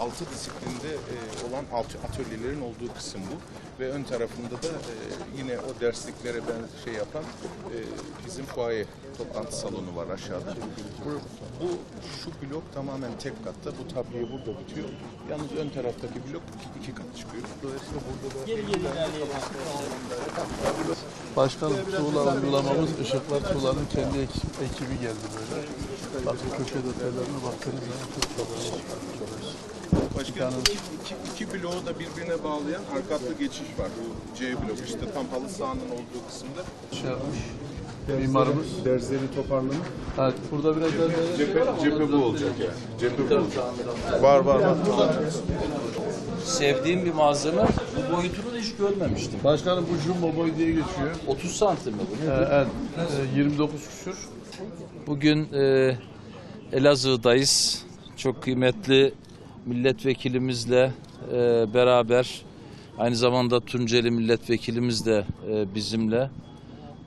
altı disiplinde e, olan altı atölyelerin olduğu kısım bu. Ve ön tarafında da e, yine o dersliklere ben şey yapan e, bizim fuaye toplantı salonu var aşağıda. Bu, bu şu blok tamamen tek katta. Bu tabliye burada bitiyor. Yalnız ön taraftaki blok iki, iki kat çıkıyor. Dolayısıyla burada da Başkanım tuğla uygulamamız ışıklar tuğlanın kendi ekibi geldi böyle. Bakın köşe detaylarına baktığınız zaman çok güzel. Başka iki, iki, iki bloğu da birbirine bağlayan arkatlı geçiş var. Bu C blok işte tam halı sahanın olduğu kısımda. Şey yapmış. Mimarımız. Derzleri toparlanıp Ha, burada biraz daha böyle cephe, cephe bu olacak yani. Cephe bu olacak. Var var var. sevdiğim bir malzeme. Bu boyutunu da hiç görmemiştim. Başkanım bu jumbo boy diye geçiyor. 30 santim mi bu? Ee, en, e, 29 küsür. Bugün e, Elazığ'dayız. Çok kıymetli milletvekilimizle e, beraber aynı zamanda Tunceli milletvekilimiz de e, bizimle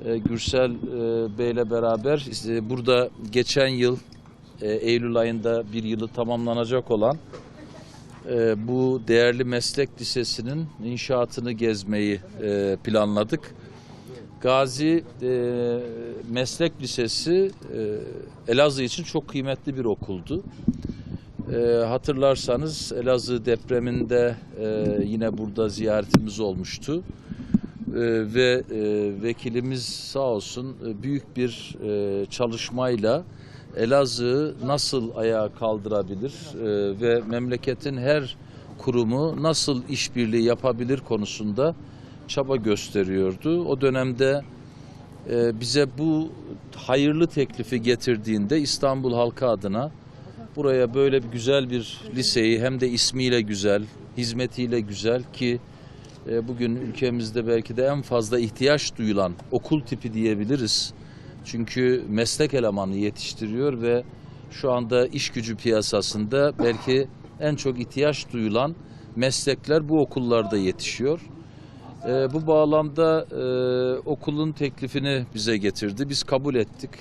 e, Gürsel e, Bey'le beraber işte burada geçen yıl e, Eylül ayında bir yılı tamamlanacak olan e, bu değerli meslek lisesinin inşaatını gezmeyi e, planladık. Gazi e, Meslek Lisesi e, Elazığ için çok kıymetli bir okuldu. E, hatırlarsanız Elazığ depreminde e, yine burada ziyaretimiz olmuştu. E, ve e, vekilimiz sağ olsun e, büyük bir e, çalışmayla Elazığ'ı nasıl ayağa kaldırabilir ve memleketin her kurumu nasıl işbirliği yapabilir konusunda çaba gösteriyordu. O dönemde bize bu hayırlı teklifi getirdiğinde İstanbul halkı adına buraya böyle güzel bir liseyi hem de ismiyle güzel, hizmetiyle güzel ki bugün ülkemizde belki de en fazla ihtiyaç duyulan okul tipi diyebiliriz. Çünkü meslek elemanı yetiştiriyor ve şu anda iş gücü piyasasında belki en çok ihtiyaç duyulan meslekler bu okullarda yetişiyor. E, bu bağlamda e, okulun teklifini bize getirdi. Biz kabul ettik.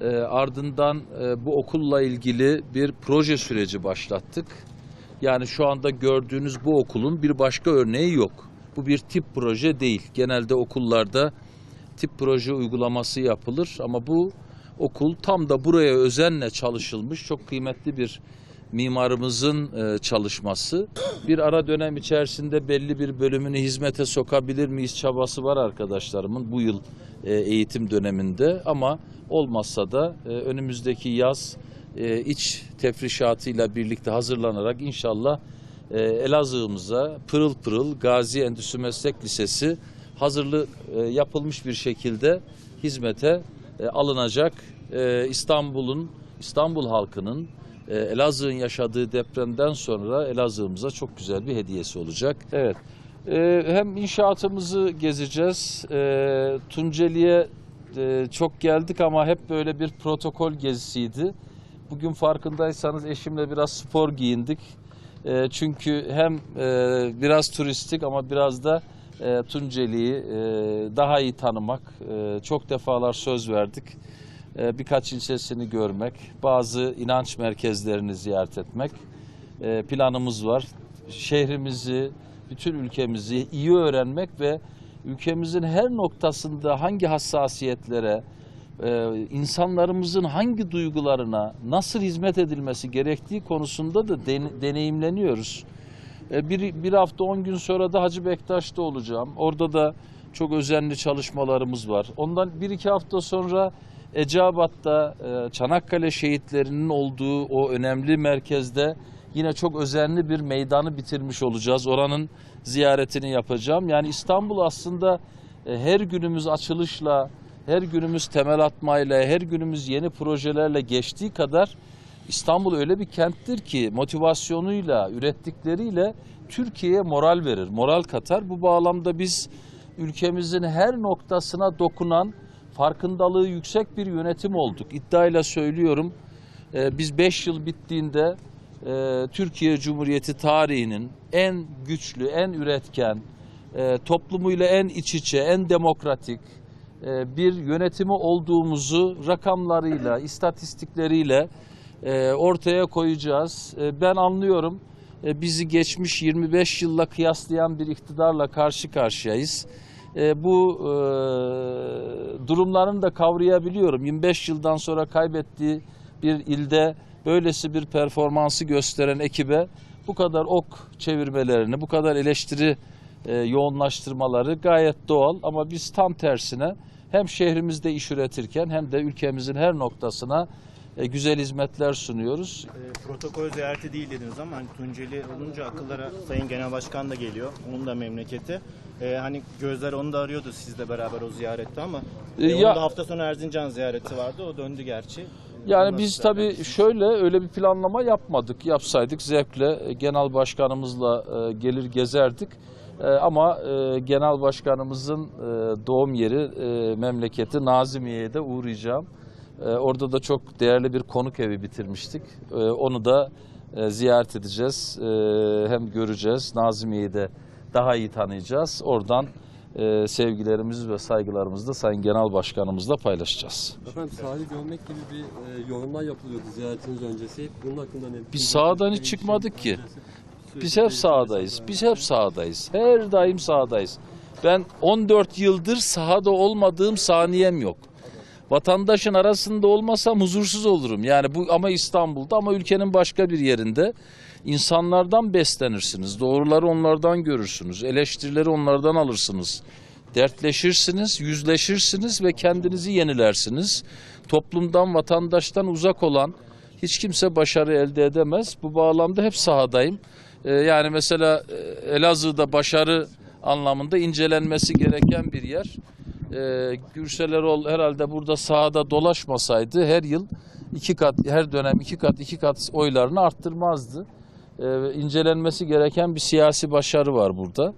E, ardından e, bu okulla ilgili bir proje süreci başlattık. Yani şu anda gördüğünüz bu okulun bir başka örneği yok. Bu bir tip proje değil. Genelde okullarda tip proje uygulaması yapılır ama bu okul tam da buraya özenle çalışılmış çok kıymetli bir mimarımızın e, çalışması. Bir ara dönem içerisinde belli bir bölümünü hizmete sokabilir miyiz çabası var arkadaşlarımın bu yıl e, eğitim döneminde ama olmazsa da e, önümüzdeki yaz e, iç tefrişatıyla birlikte hazırlanarak inşallah e, Elazığ'ımıza pırıl pırıl Gazi Endüstri Meslek Lisesi hazırlığı e, yapılmış bir şekilde hizmete e, alınacak. E, İstanbul'un, İstanbul halkının e, Elazığ'ın yaşadığı depremden sonra Elazığ'ımıza çok güzel bir hediyesi olacak. Evet. E, hem inşaatımızı gezeceğiz. E, Tunceli'ye e, çok geldik ama hep böyle bir protokol gezisiydi. Bugün farkındaysanız eşimle biraz spor giyindik. E, çünkü hem e, biraz turistik ama biraz da e, Tunceli'yi e, daha iyi tanımak. E, çok defalar söz verdik. E, birkaç ilçesini görmek, bazı inanç merkezlerini ziyaret etmek e, planımız var. Şehrimizi, bütün ülkemizi iyi öğrenmek ve ülkemizin her noktasında hangi hassasiyetlere, e, insanlarımızın hangi duygularına nasıl hizmet edilmesi gerektiği konusunda da den- deneyimleniyoruz. E, Bir, bir hafta on gün sonra da Hacı Bektaş'ta olacağım. Orada da çok özenli çalışmalarımız var. Ondan bir iki hafta sonra Eceabat'ta e, Çanakkale şehitlerinin olduğu o önemli merkezde yine çok özenli bir meydanı bitirmiş olacağız. Oranın ziyaretini yapacağım. Yani İstanbul aslında e, her günümüz açılışla, her günümüz temel atmayla, her günümüz yeni projelerle geçtiği kadar İstanbul öyle bir kenttir ki motivasyonuyla, ürettikleriyle Türkiye'ye moral verir, moral katar. Bu bağlamda biz ülkemizin her noktasına dokunan farkındalığı yüksek bir yönetim olduk. İddiayla söylüyorum. e, Biz 5 yıl bittiğinde e, Türkiye Cumhuriyeti tarihinin en güçlü, en üretken, e, toplumuyla en iç içe, en demokratik bir yönetimi olduğumuzu rakamlarıyla, istatistikleriyle e, ortaya koyacağız. E, ben anlıyorum e, bizi geçmiş 25 yılla kıyaslayan bir iktidarla karşı karşıyayız. E, bu e, durumlarını da kavrayabiliyorum. 25 yıldan sonra kaybettiği bir ilde böylesi bir performansı gösteren ekibe bu kadar ok çevirmelerini, bu kadar eleştiri e, yoğunlaştırmaları gayet doğal ama biz tam tersine hem şehrimizde iş üretirken hem de ülkemizin her noktasına e, güzel hizmetler sunuyoruz. E, protokol ziyareti değil dediniz ama hani Tunceli olunca akıllara Sayın Genel Başkan da geliyor. Onun da memleketi. E, hani gözler onu da arıyordu sizle beraber o ziyarette ama E, e, onun ya- da hafta sonu Erzincan ziyareti vardı. O döndü gerçi. Yani biz tabii şöyle öyle bir planlama yapmadık. Yapsaydık zevkle e, genel başkanımızla gelir gezerdik. E, Ama e, genel başkanımızın e, doğum yeri e, memleketi Nazimiye'ye de uğrayacağım. Orada da çok değerli bir konuk evi bitirmiştik. Onu da ziyaret edeceğiz. Hem göreceğiz. Nazimiye'yi de daha iyi tanıyacağız. Oradan e, sevgilerimizi ve saygılarımızı da Sayın Genel Başkanımızla paylaşacağız. Efendim sahili görmek gibi bir e, yorumlar yapılıyordu ziyaretiniz öncesi. Bunun hakkında ne? Biz sahadan hiç çıkmadık ki. Biz hep sahadayız. Biz hep sahadayız. Her daim sahadayız. Ben 14 yıldır sahada olmadığım saniyem yok. Vatandaşın arasında olmasam huzursuz olurum. Yani bu ama İstanbul'da ama ülkenin başka bir yerinde insanlardan beslenirsiniz. Doğruları onlardan görürsünüz. Eleştirileri onlardan alırsınız. Dertleşirsiniz, yüzleşirsiniz ve kendinizi yenilersiniz. Toplumdan, vatandaştan uzak olan hiç kimse başarı elde edemez. Bu bağlamda hep sahadayım. Ee, yani mesela e, Elazığ'da başarı anlamında incelenmesi gereken bir yer. Ee, Gürsel herhalde burada sahada dolaşmasaydı her yıl iki kat, her dönem iki kat, iki kat oylarını arttırmazdı. Ee, incelenmesi gereken bir siyasi başarı var burada.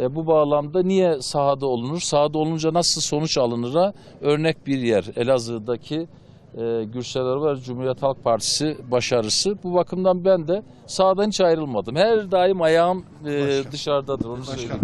E, bu bağlamda niye sahada olunur? Sahada olunca nasıl sonuç alınır'a örnek bir yer. Elazığ'daki e, Gürsel Erol Cumhuriyet Halk Partisi başarısı. Bu bakımdan ben de sahadan hiç ayrılmadım. Her daim ayağım e, dışarıdadır onu söyleyeyim.